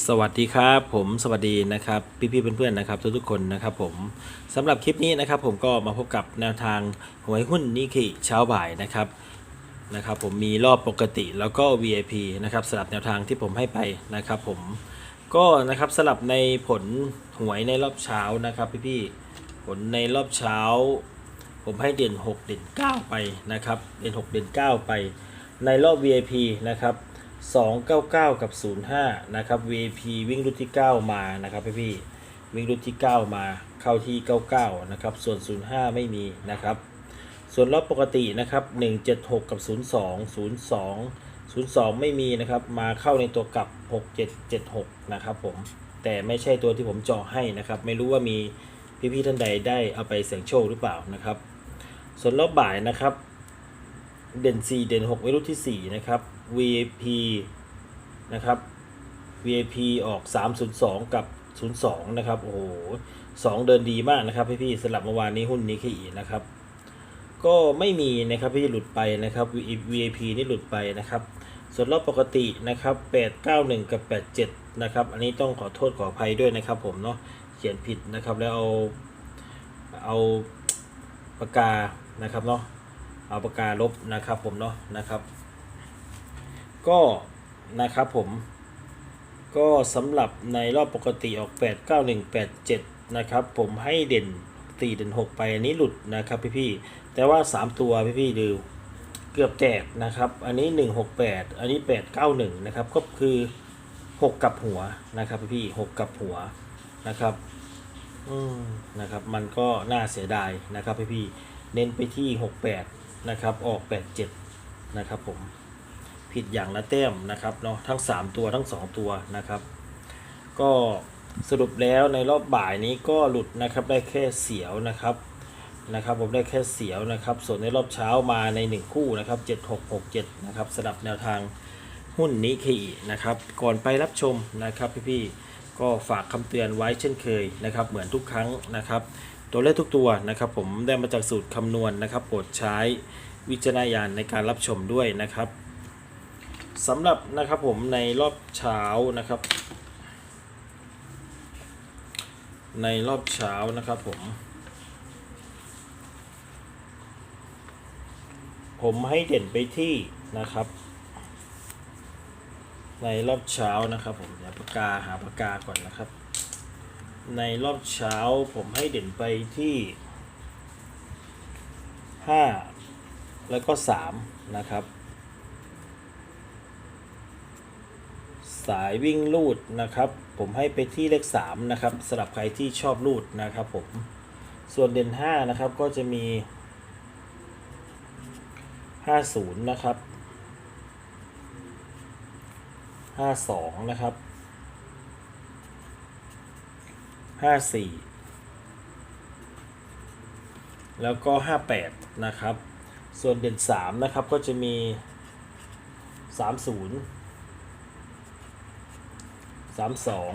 สวัสดีครับผมสวัสดีนะครับพี่ๆเพื่อนๆนะครับทุกๆคนนะครับผมสำหรับคลิปนี้นะครับ ผมก็มาพบกับแนวทางหวยหุ้นนิเคเช้าบ่ายนะครับนะครับ ผมมีรอบปกติแล้วก็ VIP นะครับสลับแนวทางที่ผมให้ไปนะครับ ผมก็นะครับสลับในผลหวยในรอบเช้านะครับ พี่ๆผลในรอบเช้า ผมให้เด่น 6 เด่น 9 ไปนะครับ เด่น 6 เด่น 9 ไปในรอบ VIP นะครับ 299 กับ 05 นะครับ VP วิ่งรุ่นที่ 9 มานะครับพี่พี่วิ่งรุ่นที่ 9 มาเข้าที่ 99 นะครับ ส่วน 05 ไม่มีนะครับ ส่วนรอบปกตินะครับ 176 กับ 02 02 02 ไม่มีนะครับ มาเข้าในตัวกลับ 6776 นะครับผม แต่ไม่ใช่ตัวที่ผมเจาะให้นะครับ ไม่รู้ว่ามีพี่ๆท่านใดได้เอาไปเสี่ยงโชคหรือเปล่านะครับ ส่วนรอบบ่ายนะครับ เด่น 4 เด่น 6 ไว้รุ่นที่ 4 นะครับ VIP นะครับ VIP ออก 302 กับ 02 นะครับ โอ้โห2เดินดีมากนะครับพี่พี่ๆสลับเมื่อวานนี้หุ้นนี้ขี้นะครับ ก็ไม่มีนะครับที่หลุดไปนะครับ VIP นี่หลุดไปนะครับ ส่วนรอบปกตินะครับ 891 กับ 87 นะครับ อันนี้ต้องขอโทษขออภัยด้วยนะครับผมเนาะเขียนผิดนะครับแล้วเอาเอาปากกานะครับเนาะเอาปากกาลบนะครับผมเนาะนะครับ ก็นะครับผม ก็สำหรับในรอบปกติออก 8 9 1 8 7 นะครับผมให้เด่น4เด่น 6 ไปอันนี้หลุดนะครับพี่ๆแต่ว่า 3 ตัวพี่ๆดูเกือบแตกนะครับ อันนี้ 168 อันนี้ 891 นะครับ ก็คือ 6 กับหัวนะครับพี่ๆ6กับหัวนะครับอืมนะครับ มันก็น่าเสียดายนะครับพี่พี่ๆเน้นไปที่ 68 นะครับ ออก 87 นะครับผม ผิดอย่างละแต้มนะครับเนาะทั้ง 3 ตัวทั้ง 2 ตัวนะครับ ก็สรุปแล้วในรอบบ่ายนี้ก็หลุดนะครับได้แค่เสียวนะครับนะครับผมได้แค่เสียวนะครับ ส่วนในรอบเช้ามาใน 1 คู่นะครับ 7667 นะครับสลับแนวทางหุ้นนิเคอินะครับ ก่อนไปรับชมนะครับพี่ๆก็ฝากคำเตือนไว้เช่นเคยนะครับ เหมือนทุกครั้งนะครับ ตัวเลขทุกตัวนะครับ ผมได้มาจากสูตรคำนวณนะครับ โปรดใช้วิจารณญาณในการรับชมด้วยนะครับ สำหรับนะครับผมในรอบเช้านะครับ ในรอบเช้านะครับผม ผมให้เด่นไปที่นะครับ ในรอบเช้านะครับผมเดี๋ยวปากกาหาปากกาก่อนนะครับ ในรอบเช้าผมให้เด่นไปที่ห้าแล้วก็สามนะครับ สายวิ่งลูดนะครับ ผมให้ไปที่เลขสามนะครับสำหรับใครที่ชอบลูดนะครับผมส่วนเด่นห้านะครับก็จะมีห้าศูนย์นะครับห้าสองนะครับห้าสี่แล้วก็ห้าแปดนะครับ ส่วนเด่นสามนะครับก็จะมีสามศูนย์ สามสอง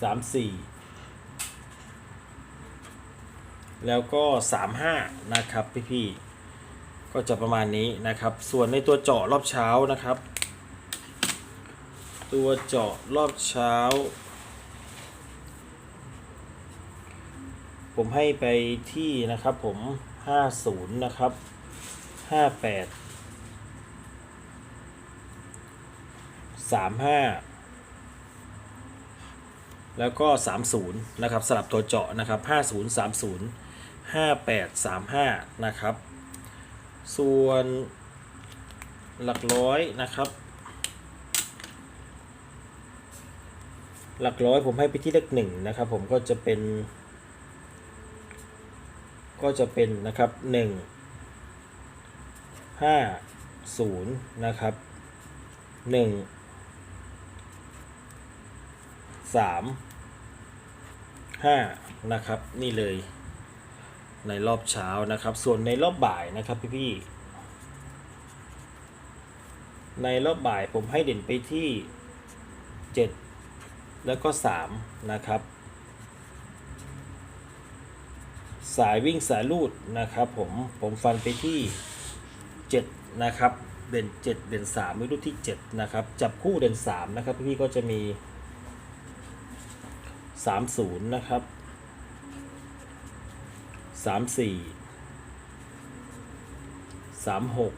สามสี่แล้วก็สามห้านะครับพี่ๆก็จะประมาณนี้นะครับ ส่วนในตัวเจาะรอบเช้านะครับ ตัวเจาะรอบเช้า ผมให้ไปที่นะครับผม50นย์นะครับห้าแปด 58 35แล้วก็ 30 นะครับ สลับตัวเจาะนะครับ 50 30 58 35 นะครับ ส่วนหลักร้อยนะครับ หลักร้อยผมให้ไปที่เลขหนึ่งนะครับ ผมก็จะเป็น ก็จะเป็นนะครับหนึ่งห้าศูนย์นะครับหนึ่ง สามห้านะครับ นี่เลย ในรอบเช้านะครับ ส่วนในรอบบ่ายนะครับพี่ๆในรอบบ่ายผมให้เด่นไปที่7แล้วก็3นะครับ สายวิ่งสายลูดนะครับผมผมฟันไปที่7นะครับเด่นเจ็ดเด่นสามไม่รู้ที่เจ็ดนะครับ จับคู่เด่นสามนะครับ พี่ก็จะมี สามศูนย์นะครับสามสี่สามหก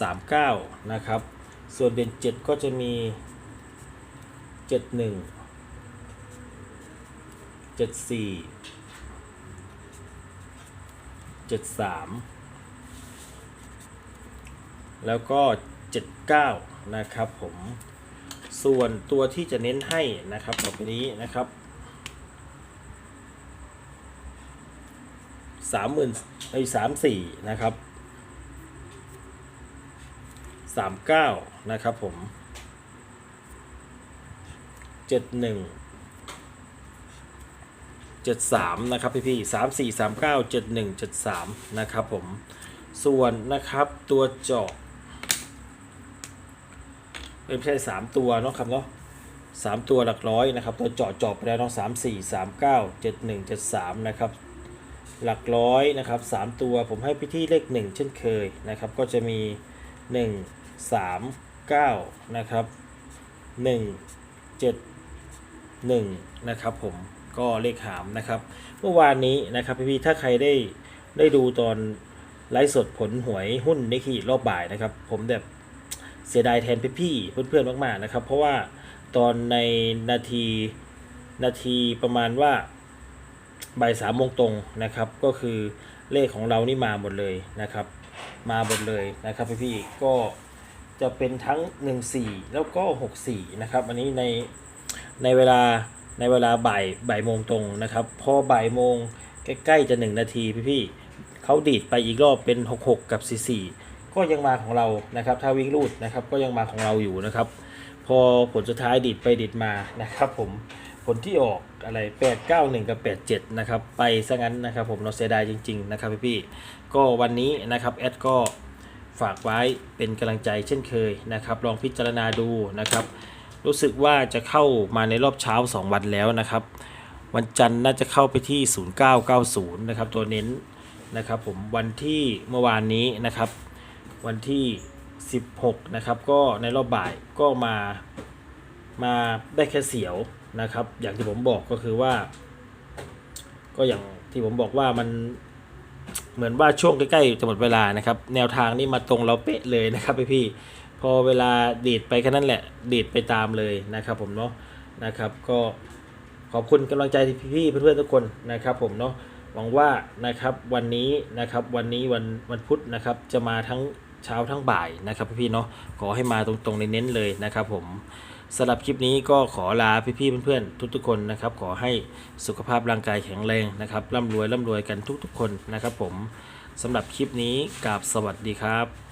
สามเก้านะครับ ส่วนเด่นเจ็ดก็จะมีเจ็ดหนึ่งเจ็ดสี่เจ็ดสามแล้วก็ 79 นะครับผม ส่วนตัวที่จะเน้นให้นะครับต่อไปนี้นะครับสามหมื่นไอ้สามสี่นะครับสามเก้านะครับผมเจ็ดหนึ่งเจ็ดสามนะครับพี่พี่สามสี่สามเก้าเจ็ดหนึ่งเจ็ดสามนะครับผมส่วนนะครับตัวเจาะเอ้ย ไม่ใช่สามตัวเนาะครับเนาะสามตัวหลักร้อยนะครับตัวเจาะจาะไปแล้วเนาะสามสี่สามเก้าเจ็ดหนึ่งเจ็ดสามนะครับหลักร้อยนะครับสามตัวผมให้พิธีเลขหนึ่งเช่นเคยนะครับก็จะมีหนึ่งสามเก้านะครับหนึ่งเจ็ดหนึ่งนะครับผมก็เลขหามนะครับเมื่อวานนี้นะครับพี่ๆถ้าใครได้ได้ดูตอนไลฟ์สดผลหวยหุ้นนิกกี้รอบบ่ายนะครับ ผมแบบ เสียดายแทนพี่ๆเพื่อนๆมากๆนะครับ เพราะว่าตอนในนาทีนาทีประมาณว่าบ่ายสามโมงตรงนะครับ ก็คือเลขของเรานี่มาหมดเลยนะครับ มาหมดเลยนะครับพี่ๆก็จะเป็นทั้ง 1 4 แล้วก็ 6 4 นะครับ อันนี้ในในเวลาในเวลาบ่ายบ่ายโมงตรงนะครับ พอบ่ายโมงใกล้ๆจะ 1 นาทีพี่ๆเขาดีดไปอีกรอบเป็น 66 กับ 44 ก็ยังมาของเรานะครับ ถ้าวิ่งรูดนะครับก็ยังมาของเราอยู่นะครับ พอผลสุดท้ายดีดไปดีดมานะครับ ผมผลที่ออกอะไร 891 กับ 87 นะครับ ไปซะงั้นนะครับ ผมเราเสียดายจริง ๆ นะครับพี่ๆก็วันนี้นะครับแอดก็ฝากไว้เป็นกำลังใจเช่นเคยนะครับ ลองพิจารณาดูนะครับ รู้สึกว่าจะเข้ามาในรอบเช้า 2 วันแล้วนะครับ วันจันทร์น่าจะเข้าไปที่ 0990 นะครับ ตัวเน้นนะครับ ผมวันที่เมื่อวานนี้นะครับ วันที่ 16 นะครับ ก็ในรอบบ่ายก็มามาได้แค่เสียวนะครับ อย่างที่ผมบอกก็คือว่า ก็อย่างที่ผมบอกว่ามันเหมือนว่าช่วงใกล้ๆจะหมดเวลานะครับ แนวทางนี่มาตรงเราเป๊ะเลยนะครับพี่พี่พอเวลาดีดไปแค่นั้นแหละดีดไปตามเลยนะครับ ผมเนาะนะครับ ก็ขอบคุณกำลังใจที่พี่ๆเพื่อนๆทุกคนนะครับ ผมเนาะหวังว่านะครับวันนี้นะครับวันนี้วันวันพุธนะครับจะมาทั้ง เช้าทั้งบ่ายนะครับพี่ๆเนาะขอให้มาตรงๆในเน้นๆเลยนะครับผมสำหรับคลิปนี้ก็ขอลาพี่ๆเพื่อนๆทุกๆคนนะครับขอให้สุขภาพร่างกายแข็งแรงนะครับร่ำรวยร่ำรวยกันทุกๆคนนะครับผมสำหรับคลิปนี้กราบสวัสดีครับ